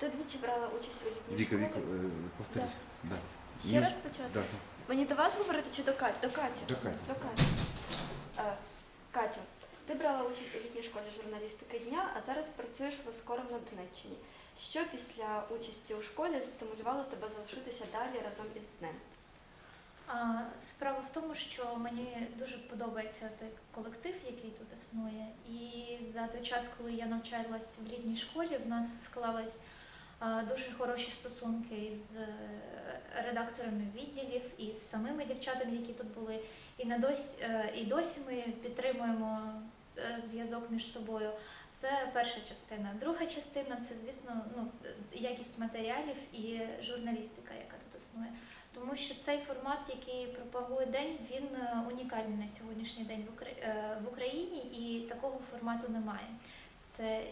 Ти двічі брала участь у літній Віка, школі. Віка, е, повтори. Да. Ще Ні, раз почати? Да. Мені до вас говорити чи до Каті? До Каті. До Каті. До Каті. Е, Катю, ти брала участь у літній школі журналістики дня, а зараз працюєш в Оскором на Донеччині. Що після участі у школі стимулювало тебе залишитися далі разом із днем? А, Справа в тому, що мені дуже подобається той колектив, який тут існує. І за той час, коли я навчалась в літній школі, в нас склались а, дуже хороші стосунки із е, редакторами відділів і з самими дівчатами, які тут були. І на досі, е, і досі ми підтримуємо е, зв'язок між собою. Це перша частина. Друга частина це, звісно, ну, якість матеріалів і журналістика, яка тут існує. Тому що цей формат, який пропагує день, він унікальний на сьогоднішній день в Україні, і такого формату немає. Це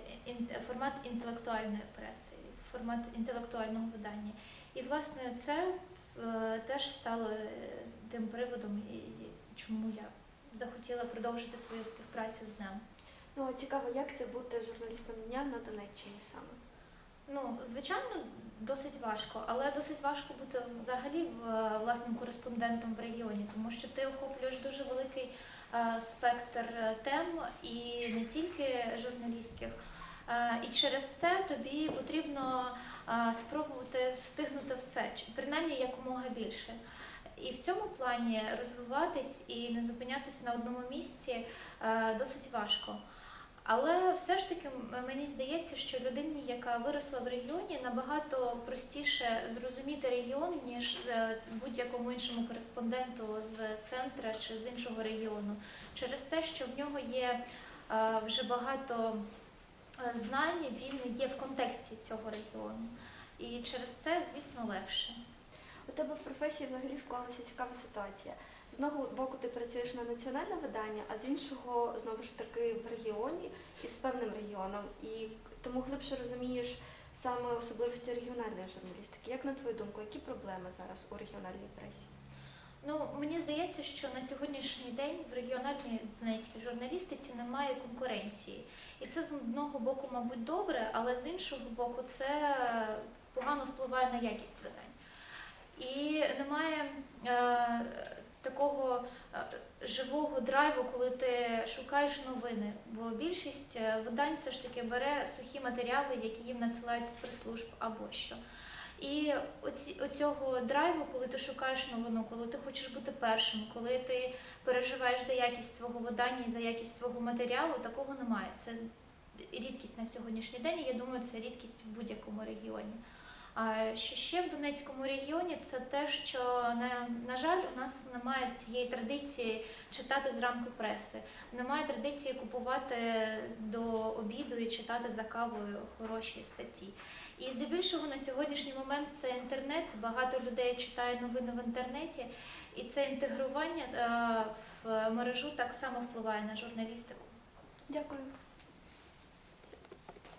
формат інтелектуальної преси, формат інтелектуального видання. І власне це е, теж стало е, тим приводом, і- чому я захотіла продовжити свою співпрацю з днем. Ну, а цікаво, як це бути журналістом дня на Донеччині саме? Ну, звичайно, досить важко, але досить важко бути взагалі власним кореспондентом в регіоні, тому що ти охоплюєш дуже великий спектр е, тем і не тільки журналістських. Е, І через це тобі потрібно е, спробувати встигнути все, принаймні якомога більше. І в цьому плані розвиватись і не зупинятися на одному місці досить важко. Але все ж таки мені здається, що людині, яка виросла в регіоні, набагато простіше зрозуміти регіон, ніж е, будь-якому іншому кореспонденту з центра чи з іншого регіону, через те, що в нього є е, вже багато е, знань, він є в контексті цього регіону. І через це, звісно, легше. У тебе в професії взагалі склалася цікава ситуація. З одного боку ти працюєш на національне видання, а з іншого знову ж таки в регіоні і з певним регіоном. І тому глибше розумієш саме особливості регіональної журналістики. Як на твою думку, які проблеми зараз у регіональній пресі? Ну, мені здається, що на сьогоднішній день в регіональній донецькій журналістиці немає конкуренції. І це з одного боку, мабуть, добре, але з іншого боку, це погано впливає на якість видань. І немає е, живого драйву, коли ти шукаєш новини. Бо більшість е, видань все ж таки бере сухі матеріали, які їм надсилають з прес-служб або що. І оці, оцього драйву, коли ти шукаєш новину, коли ти хочеш бути першим, коли ти переживаєш за якість свого видання і за якість свого матеріалу, такого немає. Це рідкість на сьогоднішній день, і я думаю, це рідкість в будь-якому регіоні. Що ще в Донецькому регіоні, це те, що на, на жаль, у нас немає цієї традиції читати зранку преси. Немає традиції купувати до обіду і читати за кавою хороші статті. І здебільшого на сьогоднішній момент це інтернет. Багато людей читає новини в інтернеті, і це інтегрування е, в мережу так само впливає на журналістику. Дякую.